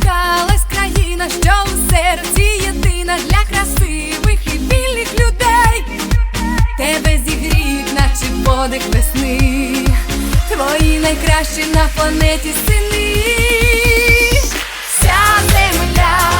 закохалась країна, що в серці єдина для красивих і вільних людей. Тебе зігрів, наче подих весни, твої найкращі на планеті сини. Вся земля.